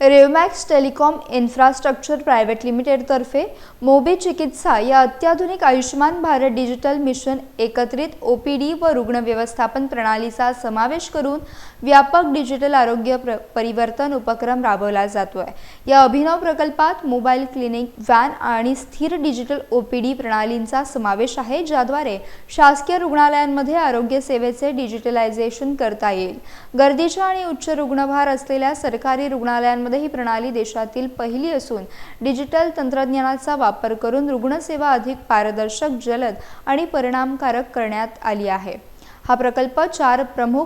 रेवमॅक्स telecom infrastructure private लिमिटेडतर्फे मोबी चिकित्सा या अत्याधुनिक आयुष्यमान भारत डिजिटल मिशन एकत्रित ओ पी डी व रुग्ण व्यवस्थापन प्रणालीचा समावेश करून व्यापक डिजिटल आरोग्य प्र परिवर्तन उपक्रम राबवला जातो आहे या अभिनव प्रकल्पात मोबाईल क्लिनिक व्हॅन आणि स्थिर डिजिटल ओ पी डी प्रणालींचा समावेश आहे ज्याद्वारे शासकीय रुग्णालयांमध्ये आरोग्य सेवेचे डिजिटलायझेशन करता येईल. गर्दीच्या आणि उच्च रुग्णभार असलेल्या सरकारी रुग्णालयांमध्ये ही प्रणाली देशातील पहिली असून डिजिटल तंत्रज्ञानाचा वापर करून रुग्णसेवा अधिक पारदर्शक जलद आणि परिणामकारक करण्यात आली आहे. हा प्रकल्प चार प्रमुख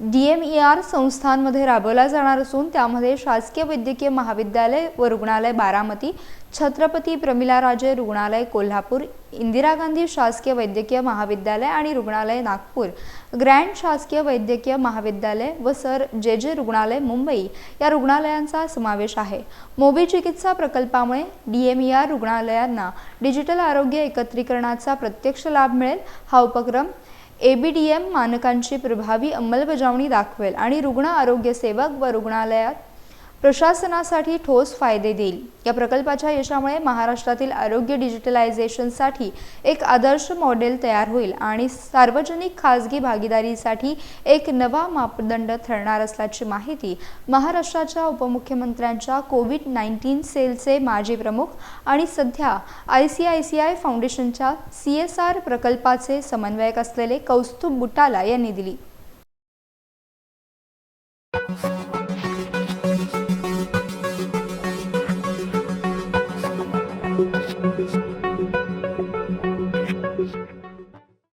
डी एम ई आर संस्थांमध्ये राबवला जाणार असून त्यामध्ये शासकीय वैद्यकीय महाविद्यालय व रुग्णालय बारामती छत्रपती प्रमिलाराजे रुग्णालय कोल्हापूर इंदिरा गांधी शासकीय वैद्यकीय महाविद्यालय आणि रुग्णालय नागपूर. ग्रँड शासकीय वैद्यकीय महाविद्यालय व सर जे जे रुग्णालय मुंबई या रुग्णालयांचा समावेश आहे. मोबी चिकित्सा प्रकल्पामुळे डी एम ई आर रुग्णालयांना डिजिटल आरोग्य एकत्रीकरणाचा प्रत्यक्ष लाभ मिळेल. हा उपक्रम एबीडीएम मानकांची प्रभावी अंमलबजावणी दाखवेल आणि रुग्ण आरोग्य सेवक व रुग्णालयात प्रशासनासाठी ठोस फायदे देईल. या प्रकल्पाच्या यशामुळे महाराष्ट्रातील आरोग्य डिजिटलायझेशनसाठी एक आदर्श मॉडेल तयार होईल आणि सार्वजनिक खासगी भागीदारीसाठी एक नवा मापदंड ठरणार असल्याची माहिती महाराष्ट्राच्या उपमुख्यमंत्र्यांच्या कोविड नाईन्टीन सेलचे माजी प्रमुख आणि सध्या I C I C I फाउंडेशनच्या सी एस आर प्रकल्पाचे समन्वयक असलेले कौस्तुभ बुटाला यांनी दिली.